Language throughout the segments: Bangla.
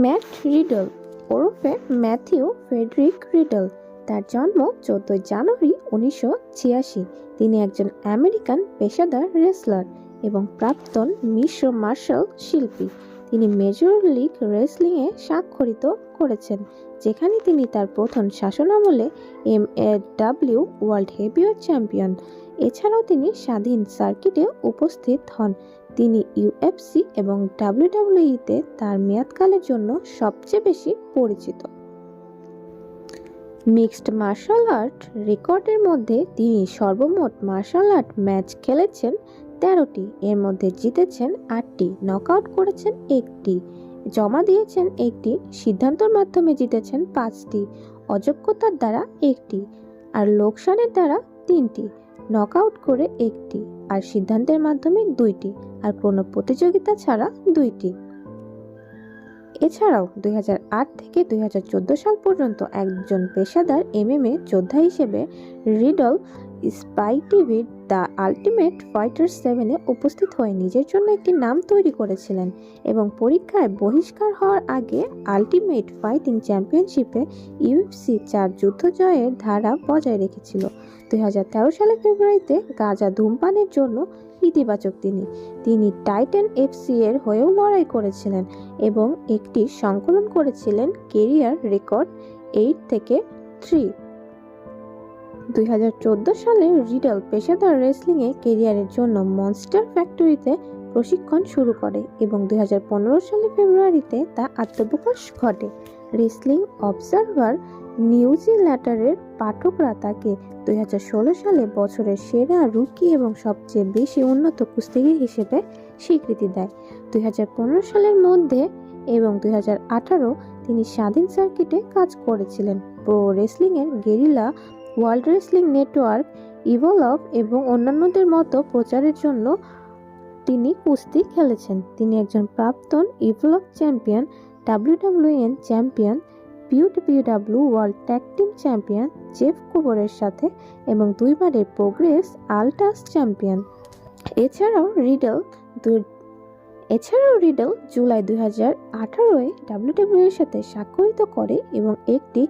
Matt Riddle. ওরফে ম্যাথিউ ফ্রেডরিক রিডল। তার জন্ম চোদ্দই জানুয়ারি উনিশশো ছিয়াশি। তিনি একজন আমেরিকান পেশাদার রেসলার এবং প্রাক্তন মিশ্র মার্শাল শিল্পী। তিনি মেজর লিগ রেসলিংয়ে স্বাক্ষরিত করেছেন, যেখানে তিনি তার প্রথম শাসনামলে M A W world heavyweight champion. এছাড়াও তিনি স্বাধীন সার্কিটে উপস্থিত হন। তিনি ইউএফসি এবং ডাব্লিউডাব্লিউইতে তার মেয়াদকালের জন্য সবচেয়ে বেশি পরিচিত। মিক্সড মার্শাল আর্ট রেকর্ডের মধ্যে তিনি সর্বমোট মার্শাল আর্ট ম্যাচ খেলেছেন তেরোটি, এর মধ্যে জিতেছেন আটটি, নকআউট করেছেন একটি, জমা দিয়েছেন একটি, সিদ্ধান্তর মাধ্যমে জিতেছেন পাঁচটি, অযোগ্যতার দ্বারা একটি, আর লোকসানের দ্বারা তিনটি। নকআউট করে একটি আর সিদ্ধান্তের মাধ্যমে দুইটি আর কোনো প্রতিযোগিতা ছাড়া দুইটি। এছাড়াও দুই হাজার আট থেকে দুই হাজার চোদ্দ সাল পর্যন্ত একজন পেশাদার এমএমএ যোদ্ধা হিসেবে রিডল স্পাই টিভির দ্য আলটিমেট ফাইটার সেভেনে উপস্থিত হয়ে নিজের জন্য একটি নাম তৈরি করেছিলেন এবং পরীক্ষায় বহিষ্কার হওয়ার আগে আলটিমেট ফাইটিং চ্যাম্পিয়নশিপে ইউএফসি চার যুদ্ধ জয়ের ধারা বজায় রেখেছিল। দুই সালের ফেব্রুয়ারিতে গাজা ধূমপানের জন্য ইতিবাচক তিনি। তিনি টাইটান এফসি এর হয়েও লড়াই করেছিলেন এবং একটি সংকলন করেছিলেন কেরিয়ার রেকর্ড এইট থেকে থ্রি। দুই হাজার চোদ্দ সালে রিডল পেশাদার রেসলিংয়ে কেরিয়ারের জন্য মনস্টার ফ্যাক্টরিতে প্রশিক্ষণ শুরু করে এবং দুই হাজার পনেরো সালে ফেব্রুয়ারিতে তা আত্মপ্রকাশ ঘটে। রেসলিং অবজারভার নিউজিল্যান্ডারের পাঠকরা তাকে দুই হাজার ষোলো সালে বছরের সেরা রুকি এবং সবচেয়ে বেশি উন্নত কুস্তিগির হিসেবে স্বীকৃতি দেয়। দুই হাজার পনেরো সালের মধ্যে এবং দুই তিনি স্বাধীন সার্কিটে কাজ করেছিলেন। Pro রেসলিংয়ের guerrilla world wrestling network, Evolve এবং অন্যান্যদের মতো প্রচারের জন্য তিনি কুস্তি খেলেছেন। তিনি একজন প্রাক্তন evolve champion, WWN champion, পিউডব্লিউডাব্লিউ world tag team champion Jeff কোবরের সাথে এবং দুইবারের প্রোগ্রেস আলটাস চ্যাম্পিয়ন। এছাড়াও রিডল এছাড়াও রিডল জুলাই দুই হাজার আঠারোয় ডাব্লিউডাব্লিউ এর সাথে স্বাক্ষরিত করে এবং একটি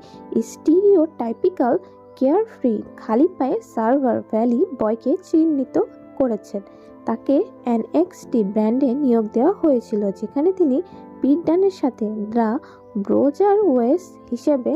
স্টিরিও টাইপিক্যাল কেয়ার ফ্রি খালি পায়ে সার্ভার ভ্যালি বয়কে চিহ্নিত করেছেন। তাকে এনএক্সটি ব্র্যান্ডে নিয়োগ দেওয়া হয়েছিল, যেখানে তিনি পিট ডানের সাথে দ্য ব্রোজার ওয়েস হিসেবে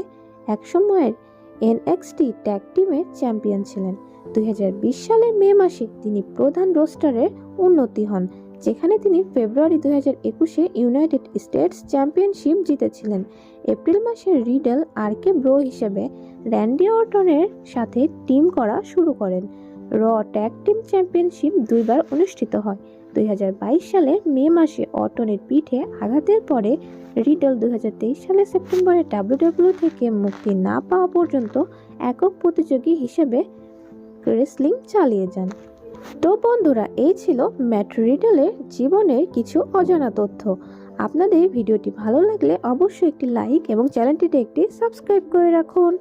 একসময়ের এনএক্সটি ট্যাগ টিমের চ্যাম্পিয়ন ছিলেন। দুই হাজার বিশ সালের মে মাসে তিনি প্রধান রোস্টারের উন্নতি হন। যেখানে তিনি ফেব্রুয়ারি দুই হাজার একুশে ইউনাইটেড স্টেটস চ্যাম্পিয়নশিপ জিতেছিলেন। এপ্রিল মাসে রিডেল আর কে ব্রো হিসেবে র্যান্ডি অর্টনের সাথে টিম করা শুরু করেন। র ট্যাগ টিম চ্যাম্পিয়নশিপ দুইবার অনুষ্ঠিত হয়। দুই সালের মে মাসে অর্টনের পিঠে আঘাতের পরে রিডল দুই হাজার তেইশ সালে সেপ্টেম্বরে ডাব্লিউডাব্লিউ থেকে মুক্তি না পাওয়া পর্যন্ত একক প্রতিযোগী হিসেবে রেসলিং চালিয়ে যান। তো বন্ধুরা, এই ছিল ম্যাট্রিডলের জীবনের কিছু অজানা তথ্য। আপনাদের ভিডিওটি ভালো লাগলে অবশ্যই একটি লাইক এবং চ্যানেলটিতে একটি সাবস্ক্রাইব করে রাখুন।